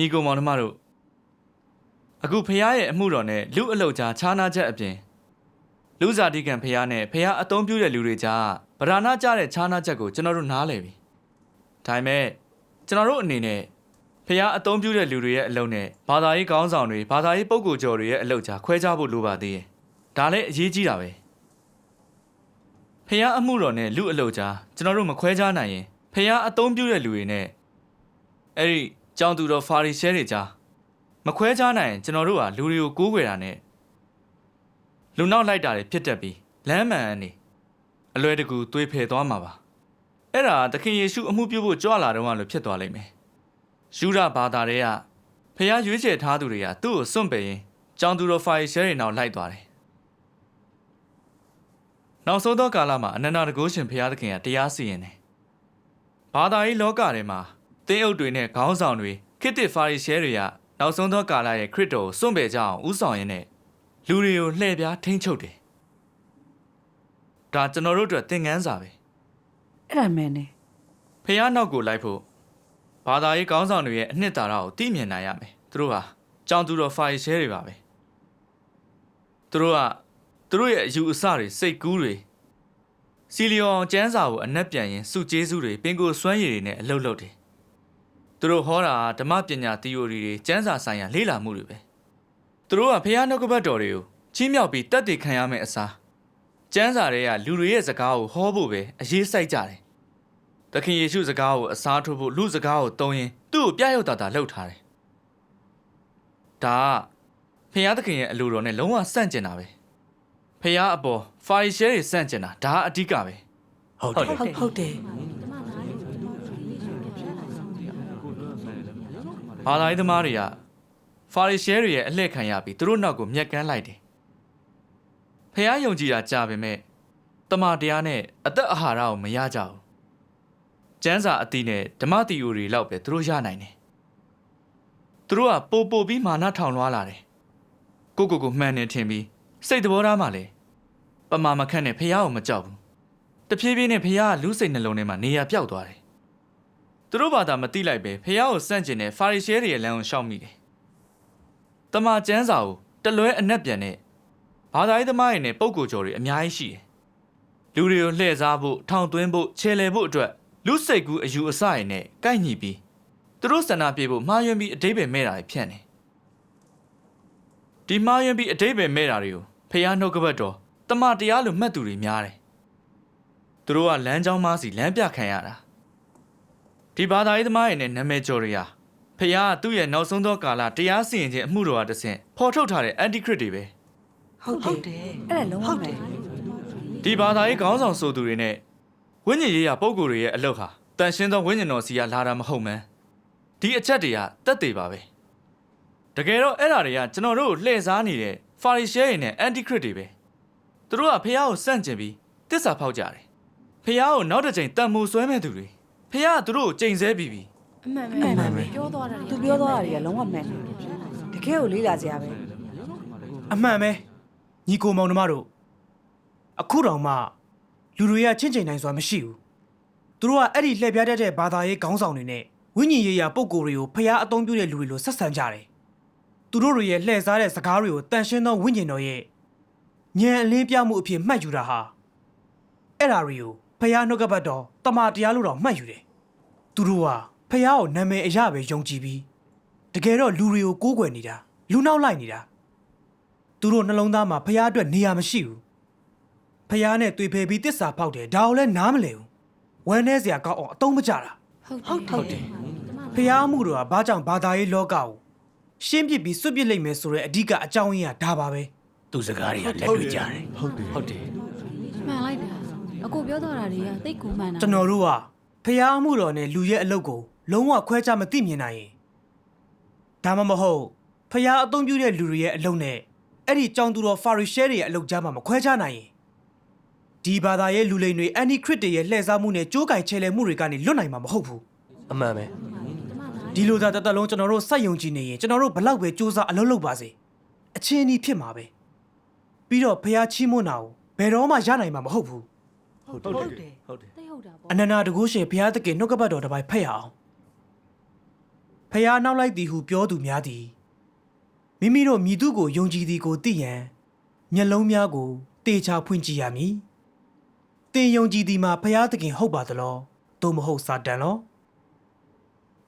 ညီကောင်မောင်နှမတို့အခုဖះရဲ့အမှုတော်နဲ့လူအလုတ်ကြားခြားနာချက်အပြင်လူစားတိကံဖះနဲ့ဖះအသုံးပြုတဲ့လူတွေကြားဗราဏကြတဲ့ခြားနာချက်ကိုကျွန်တော်တို့နားလည်ပြီဒါပေမဲ့ကျွန်တော်တို့အနေနဲ့ဖះအသုံးပြုတဲ့လူတွေရဲ့အလုပ်နဲ့ဘာသာရေးခေါင်းဆောင်တွေဘာသာရေးပုဂ္ဂိုလ်ကျော်တွေရဲ့အလုပ်ကြားခွဲခြားဖို့လိုပါသေးတယ်ဒါလည်းအရေးကြီးတာပဲဖះအမှုတော်နဲ့လူအလုတ်ကြားကျွန်တော်တို့မခွဲခြားနိုင်ရင်ဖះအသုံးပြုတဲ့လူတွေနဲ့အဲ့ဒီ ကြောင်သူတော်ဖာရီရှဲတွေကြားမခွဲခြားနိုင်ရင်ကျွန်တော်တို့ကလူတွေကိုကိုးကွယ်တာနဲ့လူနောက်လိုက်တာတွေဖြစ်တတ်ပြီးလမ်းမှန်အနေအလွယ်တကူသွေးဖယ်သွားမှာပါအဲ့ဒါသခင်ယေရှုအမှုပြုဖို့ကြွလာတော့မှလို့ဖြစ်သွားလိမ့်မယ်ယူဒဘာသာတွေကဖះရွေးချယ်ထားသူတွေကသူ့ကိုစွန့်ပယ်ရင်ကြောင်သူတော်ဖာရီရှဲတွေနောက်လိုက်သွားတယ်နောက်ဆုံးသောကာလမှာအနန္တတကုရှင်ဖះသခင်ကတရားစီရင်တယ်ဘာသာရေးလောကထဲမှာ တင်းအုပ်တွေနဲ့ခေါင်းဆောင်တွေခေတ်သစ်ဖာရီရှဲတွေကနောက်ဆုံးသောကာလရဲ့ခရစ်တော်ကိုစွန့်ပယ်ကြအောင်ဥဆောင်ရင်းနဲ့လူတွေကိုလှည့်ပြားထိန်းချုပ်တယ်။ဒါကျွန်တော်တို့အတွက်သင်ခန်းစာပဲအဲ့ဒါမဲနေ။ဖះနောက်ကိုလိုက်ဖို့ဘာသာရေးခေါင်းဆောင်တွေရဲ့အနှစ်သာရကိုသိမြင်နိုင်ရမယ်။သူတို့ဟာကြောင်သူတော်ဖာရီရှဲတွေပါပဲ။သူတို့ကသူတို့ရဲ့အယူအဆတွေစိတ်ကူးတွေစီလီယွန်ကျန်းစာကိုအနက်ပြန်ရင်စုကျေးစုတွေပင်ကိုစွမ်းရည်တွေနဲ့အလုပ်လုပ်တယ်။ သူတို့ဟောတာဓမ္မပညာ theory တွေကျမ်းစာဆိုင်ရာလေ့လာမှုတွေပဲသူတို့ကဖះနှုတ်ကပတ်တော်တွေကိုချီးမြှောက်ပြီးတတ်သိခံရမယ့်အစားကျမ်းစာတွေကလူတွေရဲ့စကားကိုဟောဖို့ပဲအရေးစိုက်ကြတယ်သခင်ယေရှုစကားကိုအစားထိုးဖို့လူစကားကိုသုံးရင်သူ့ကိုပြရုပ်တာတာလှုပ်ထားတယ်ဒါကဖះသခင်ရဲ့အလိုတော်နဲ့လုံးဝဆန့်ကျင်တာပဲဖះအပေါ်ဖာရီရှဲတွေဆန့်ကျင်တာဒါကအဓိကပဲဟုတ်တယ်ဟုတ်ဟုတ်တယ် ဘာသာရေးသမားတွေကဖာရီရှဲတွေရဲ့အလှည့်ခံရပြီးသူတို့နောက်ကိုမျက်ကန်းလိုက်တယ်။ဖះယုံကြည်တာကြာပေမဲ့တမန်တရားနဲ့အသက်အာဟာရကိုမရကြဘူး။ကျမ်းစာအတိနဲ့ဓမ္မတီယိုတွေလောက်ပဲသူတို့ရနိုင်တယ်။သူတို့ကပိုပိုပြီးမာနထောင်လွှားလာတယ်။ကိုကိုကိုမှန်နေထင်ပြီးစိတ်သဘောထားမှလည်းပမာမခန့်နဲ့ဖះကိုမကြောက်ဘူး။တဖြည်းဖြည်းနဲ့ဖះကလူစိတ်နှလုံးထဲမှာနေရာပြောက်သွားတယ် သူတို့ဘာသာမသိလိုက်ပဲဖះကိုစန့်ကျင်တဲ့ဖာရီရှဲတွေရဲ့လမ်းကိုရှောက်မိတယ်။တမန်ကျမ်းစာကိုတလွဲအနက်ပြန်တဲ့ဘာသာရေးသမားတွေနဲ့ပုံကိုယ်ကျော်တွေအများကြီးရှိတယ်။လူတွေကိုလှည့်စားဖို့ထောင်သွင်းဖို့ခြေလှယ်ဖို့အတွက်လူစိတ်ကူးအယူအဆတွေနဲ့ကိုက်ညီပြီးသူတို့ဆန္ဒပြေဖို့မှားယွင်းပြီးအတိပ္ပယ်မဲ့တာတွေဖြန့်တယ်။ဒီမှားယွင်းပြီးအတိပ္ပယ်မဲ့တာတွေကိုဖះနှုတ်ကပတ်တော်တမန်တရားလိုမှတ်သူတွေများတယ်။သူတို့ကလမ်းကြောင်းမားစီလမ်းပြခံရတာ။ ဒီဘာသာရေးသမားရဲ့နဲ့နာမည်ကျော်တွေဟာဖះကသူ့ရဲ့နောက်ဆုံးသောကာလတရားစီရင်ခြင်းအမှုတော်ဟာတစ်ဆင့်ဖော်ထုတ်ထားတဲ့ anti crit တွေပဲဟုတ်တယ်အဲ့ဒါလုံးဝမဲဒီဘာသာရေးခေါင်းဆောင်ဆိုသူတွေနဲ့ဝိညာဉ်ရေးရာပုံကိုယ်တွေရဲ့အလုပ်ဟာတန်ရှင်းသောဝိညာဉ်တော်စီကလာတာမဟုတ်မှန်းဒီအချက်တွေကတက်သေးပါပဲတကယ်တော့အဲ့ဓာတွေကကျွန်တော်တို့ကိုလှည့်စားနေတဲ့ Pharisee တွေနဲ့ anti crit တွေပဲသူတို့ကဖះကိုစန့်ကျင်ပြီးတစ္ဆာဖောက်ကြတယ်ဖះကိုနောက်တစ်ချိန်တန်မိုးဆွဲမဲ့သူတွေ ဖះကသူတို့ကိုချိန်ဆပြီးပြီအမှန်အမှန်ပဲပဲပြောသွားတာသူပြောသွားတာတွေကလုံးဝမဲနေတကယ်ကိုလေးလာကြရပဲအမှန်ပဲညီကိုမောင်နှမတို့အခုတောင်မှလူတွေကချင့်ချိန်နိုင်စွာမရှိဘူးသူတို့ကအဲ့ဒီလှည့်ပြားတတ်တဲ့ဘာသာရေးခေါင်းဆောင်တွေနဲ့ဝိညာဉ်ရေးရာပုံကိုယ်တွေကိုဖျားအသုံးပြုတဲ့လူတွေလိုဆက်ဆံကြတယ်သူတို့တွေရဲ့လှည့်စားတဲ့စကားတွေကိုတန်ရှင်းသောဝိညာဉ်တော်ရဲ့ဉာဏ်အလင်းပြမှုအဖြစ်မှတ်ယူတာဟာအဲ့ဒါတွေကို ဖျားနှုတ်ကပတ်တော်တမန်တရားလို့တော့မှတ်ယူတယ်သူတို့ကဖျားကိုနာမည်အရပဲယုံကြည်ပြီးတကယ်တော့လူတွေကိုကိုးကွယ်နေတာလူနောက်လိုက်နေတာသူတို့နှလုံးသားမှာဖះအတွက်နေရာမရှိဘူးဖះနဲ့တွေ့ဖယ်ပြီးတစ္ဆာဖောက်တယ်ဒါကိုလည်းနားမလည်ဘူးဝမ်းနေစရာကောင်းအောင်အတုံးမကြတာဟုတ်ဟုတ်တယ်ဖះမှုတို့ကဘာကြောင့်ဘာသာရေးလောကကိုရှင်းပြပြီးစွတ်ပြစ်လိုက်မယ်ဆိုတဲ့အဓိကအကြောင်းရင်းကဒါပါပဲသူစကားတွေကလက်တွေ့ကြတယ်ဟုတ်တယ်ဟုတ်တယ်မှန်လိုက်တာ အကိုပြောသွားတာတွေကတိတ်ကူမှန်တာကျွန်တော်တို့ကဖះမှုတော်နဲ့လူရဲ့အလုပ်ကိုလုံးဝခွဲခြားမသိမြင်နိုင်ရင်ဒါမှမဟုတ်ဖះအသုံးပြုတဲ့လူတွေရဲ့အလုပ်နဲ့အဲ့ဒီကြောင်သူတော်ဖာရီရှဲတွေရဲ့အလုပ်ကြားမှာမခွဲခြားနိုင်ရင်ဒီဘာသာရဲ့လူလိမ်တွေအန်တီခရစ်တွေရဲ့လှည့်စားမှုနဲ့ကြိုးကင်ချဲလဲမှုတွေကနေလွတ်နိုင်မှာမဟုတ်ဘူးအမှန်ပဲဒီလိုသာတစ်သက်လုံးကျွန်တော်တို့စိုက်ယုံကြည်နေရင်ကျွန်တော်တို့ဘလောက်ပဲစူးစမ်းအလုပ်လုပ်ပါစေအချင်းအီးဖြစ်မှာပဲပြီးတော့ဖះချီးမွမ်းတာကိုဘယ်တော့မှရနိုင်မှာမဟုတ်ဘူး ဟုတ်တယ်ဟုတ်တယ်တိတ်ဟုတ်တာပေါ့အနန္နာတကုရှင်ဘုရားသခင်နှုတ်ကပတ်တော်တစ်ပိုက်ဖတ်ရအောင်ဖះနောက်လိုက်သည်ဟုပြောသူများသည်မိမိတို့မြည်သူကိုယုံကြည်သည်ကိုသိရန်မျက်လုံးများကိုတေချာဖွင့်ကြည့်ရမည်တင်ယုံကြည်သည်မှာဖះသခင်ဟုတ်ပါသလားသို့မဟုတ်စာတန်လော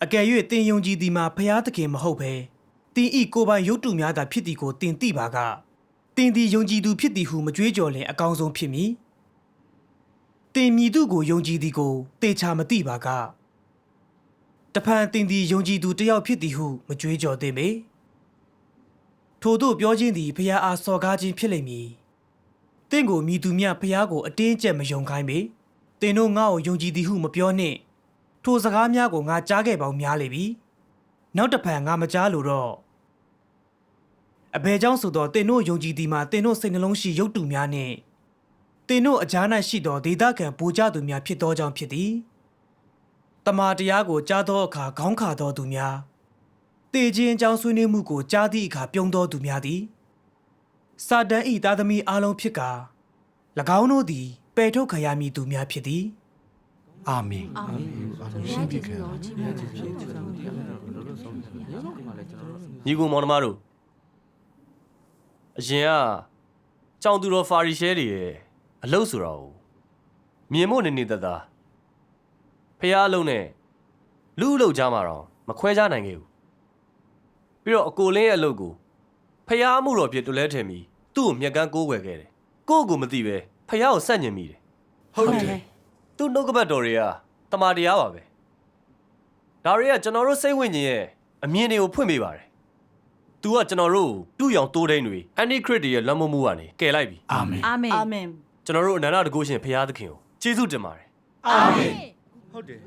အကယ်၍တင်ယုံကြည်သည်မှာဖះသခင်မဟုတ်ဘဲတင်ဤကိုယ်ပိုင်ရုပ်တုများသာဖြစ်သည်ကိုတင်သိပါကတင်သည်ယုံကြည်သူဖြစ်သည်ဟုမကြွေးကြော်လင်အကောင်းဆုံးဖြစ်မည် တင်မြည်သူကိုယုံကြည်သည်ကိုတေချာမသိပါကတဖန်တင်သည်ယုံကြည်သူတစ်ယောက်ဖြစ်သည်ဟုမကြွေးကြော်သင့်ပေထို့သို့ပြောခြင်းသည်ဖျားအားစော်ကားခြင်းဖြစ်လိမ့်မည်တင့်ကိုမြည်သူမြဖျားကိုအတင်းကျပ်မယုံခိုင်းပေတင်တို့ငါ့ကိုယုံကြည်သည်ဟုမပြောနှင့်ထိုစကားများကိုငါကြားခဲ့ပေါင်းများလေပြီနောက်တစ်ဖန်ငါမကြားလို့တော့အဘယ်ကြောင့်ဆိုတော့တင်တို့ယုံကြည်သည်မှာတင်တို့စိတ်နှလုံးရှိရုပ်တုများနှင့် တင်တို့အကြား၌ရှိသောဒေသခံပူကြသူများဖြစ်သောကြောင့်ဖြစ်သည်တမာတရားကိုကြားသောအခါခေါင်းခါသောသူများတေခြင်းအကြောင်းဆွေးနွေးမှုကိုကြားသည့်အခါပြုံးသောသူများသည်စာတန်ဤသားသမီးအလုံးဖြစ်ကာ၎င်းတို့သည်ပယ်ထုတ်ခံရမည်သူများဖြစ်သည်အာမင်အာမင်ဘုရားကျေးဇူးတော်ကြီးပါပါဘုရားညီကိုမောင်နှမတို့အရင်ကကြောင်သူတော်ဖာရီရှဲတွေရဲ့ အလုတ်ဆိုတော့မြင်မို့နေနေတသာဖះအလုံးနဲ့လူအလုတ်ကြားမှာတော့မခွဲခြားနိုင်ခဲ့ဘူးပြီးတော့အကိုလင်းရဲ့အလုတ်ကိုဖះမှုတော်ပြစ်တူလဲထင်ပြီးသူ့ကိုမြက်ကန်းကိုးွယ်ခဲ့တယ်ကိုယ့်ကိုမသိပဲဖះကိုစက်ညင်မိတယ်ဟုတ်တယ်သူ့နှုတ်ကပတ်တော်တွေကတမာတရားပါပဲဒါတွေကကျွန်တော်တို့စိတ်ဝိညာဉ်ရဲ့အမြင်တွေကိုဖွင့်ပေးပါတယ်။ तू ကကျွန်တော်တို့ကိုတူရောင်တိုးတိန်တွေအန်တီခရစ်တွေရဲ့လွှမ်းမိုးမှုကနေကယ်လိုက်ပြီအာမင်အာမင်အာမင်။ ကျွန်တော်တို့အနန္တတကုရှင်ဘုရားသခင်ကိုကျေးဇူးတင်ပါတယ်အာမင်ဟုတ်တယ်